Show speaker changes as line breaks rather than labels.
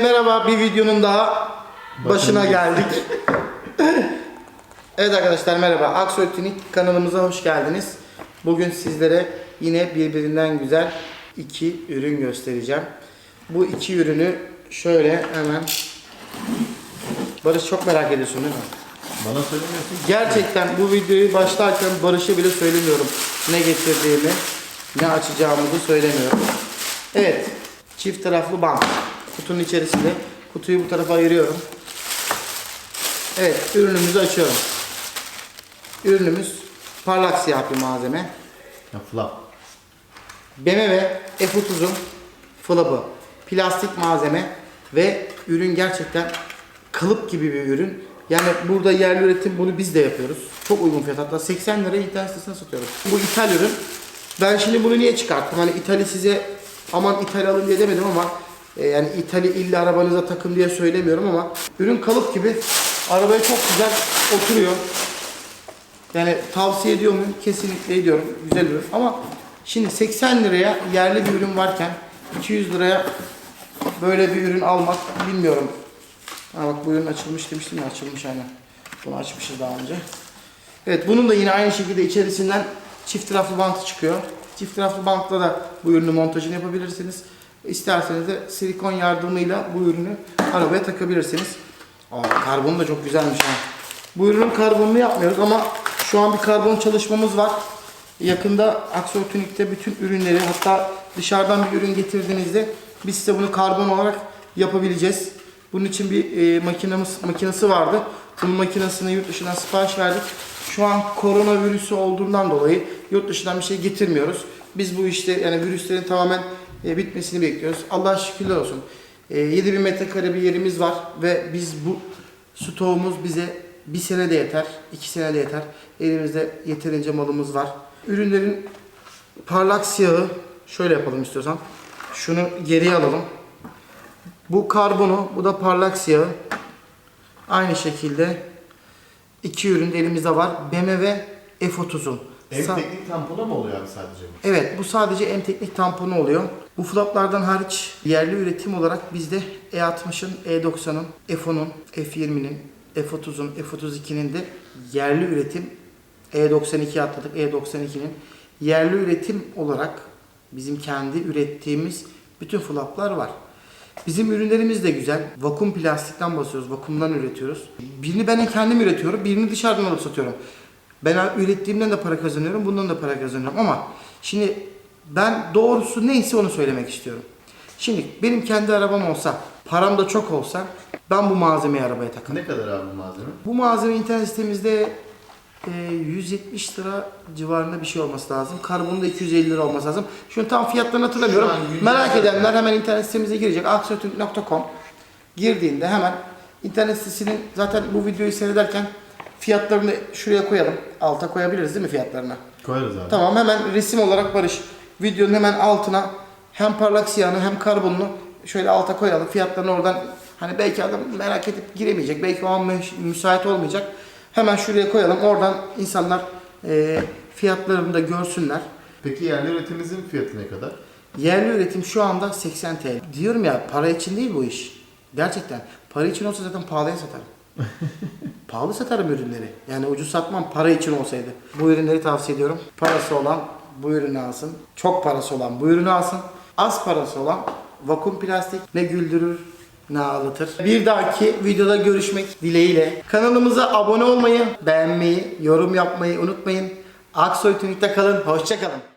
Merhaba bir videonun daha başına geldik. evet arkadaşlar merhaba. Aksoy Tunik kanalımıza hoş geldiniz. Bugün sizlere yine birbirinden güzel iki ürün göstereceğim. Bu iki ürünü şöyle hemen Barış çok merak ediyorsun değil mi?
Bana söylemiyorsun.
Gerçekten bu videoyu başlarken Barış'a bile söylemiyorum. Ne getirdiğimi, ne açacağımızı söylemiyorum. Evet, çift taraflı bant. Kutunun içerisinde. Kutuyu bu tarafa ayırıyorum. Evet, ürünümüzü açıyorum. Ürünümüz parlak siyah bir malzeme.
Ya flap.
BMW F30'un flapı. Plastik malzeme ve ürün gerçekten kalıp gibi bir ürün. Yani burada yerli üretim bunu biz de yapıyoruz. Çok uygun fiyat hatta 80 liraya internet sitesine satıyoruz. Bu ithal ürün. Ben şimdi bunu niye çıkarttım? Hani ithali size aman ithal alın diye demedim ama e, yani ithali illa arabanıza takın diye söylemiyorum ama ürün kalıp gibi arabaya çok güzel oturuyor. Yani tavsiye ediyor muyum? Kesinlikle ediyorum. Güzel ürün. Ama şimdi 80 liraya yerli bir ürün varken 200 liraya böyle bir ürün almak bilmiyorum. Ha bak bu ürün açılmış demiştim ya açılmış aynen. Bunu açmışız daha önce. Evet bunun da yine aynı şekilde içerisinden çift taraflı bantı çıkıyor. Çift taraflı bantla da bu ürünü montajını yapabilirsiniz. İsterseniz de silikon yardımıyla bu ürünü arabaya takabilirsiniz. Aa, karbonu da çok güzelmiş ha. Bu ürünün karbonunu yapmıyoruz ama şu an bir karbon çalışmamız var. Yakında Aksoy Tunik'te bütün ürünleri hatta dışarıdan bir ürün getirdiğinizde biz size bunu karbon olarak yapabileceğiz. Bunun için bir e, makinamız makinesi vardı. Bunun makinesini yurt dışından sipariş verdik. Şu an koronavirüsü olduğundan dolayı yurt dışından bir şey getirmiyoruz. Biz bu işte yani virüslerin tamamen e, bitmesini bekliyoruz. Allah şükürler olsun. E, 7000 metrekare bir yerimiz var ve biz bu stoğumuz bize bir sene de yeter, iki sene de yeter. Elimizde yeterince malımız var. Ürünlerin parlak siyahı şöyle yapalım istiyorsan. Şunu geriye alalım. Bu karbonu, bu da parlak siyahı. Aynı şekilde iki ürün de elimizde var. BMW F30'un. Sa-
teknik tamponu mu oluyor abi sadece bu?
Evet bu sadece en teknik tamponu oluyor. Bu flaplardan hariç yerli üretim olarak bizde E60'ın, E90'ın, F10'un, F20'nin, F30'un, F32'nin de yerli üretim E92 atladık. E92'nin yerli üretim olarak bizim kendi ürettiğimiz bütün flaplar var. Bizim ürünlerimiz de güzel. Vakum plastikten basıyoruz, vakumdan üretiyoruz. Birini ben kendim üretiyorum, birini dışarıdan alıp satıyorum. Ben ürettiğimden de para kazanıyorum, bundan da para kazanıyorum ama şimdi ben doğrusu neyse onu söylemek istiyorum. Şimdi benim kendi arabam olsa, param da çok olsa ben bu malzemeyi arabaya takarım.
Ne kadar abi bu malzeme?
Bu malzeme internet sitemizde e, 170 lira civarında bir şey olması lazım. Karbonu da 250 lira olması lazım. Şunu tam fiyatlarını hatırlamıyorum.
Şu
Merak edenler hemen internet sitemize girecek. aksiyotürk.com girdiğinde hemen internet sitesinin zaten bu videoyu seyrederken fiyatlarını şuraya koyalım. Alta koyabiliriz değil mi fiyatlarını?
Koyarız abi.
Tamam hemen resim olarak Barış. Videonun hemen altına hem parlak siyahını hem karbonunu şöyle alta koyalım. Fiyatlarını oradan hani belki adam merak edip giremeyecek. Belki o an mü- müsait olmayacak. Hemen şuraya koyalım. Oradan insanlar e, fiyatlarını da görsünler.
Peki yerli üretimimizin fiyatı ne kadar?
Yerli üretim şu anda 80 TL. Diyorum ya para için değil bu iş. Gerçekten. Para için olsa zaten pahalıya satarım. Pahalı satarım ürünleri. Yani ucuz satmam para için olsaydı. Bu ürünleri tavsiye ediyorum. Parası olan bu ürünü alsın. Çok parası olan bu ürünü alsın. Az parası olan vakum plastik ne güldürür ne ağlatır. Bir dahaki videoda görüşmek dileğiyle. Kanalımıza abone olmayı, beğenmeyi, yorum yapmayı unutmayın. Aksoy Tunik'te kalın. Hoşça kalın.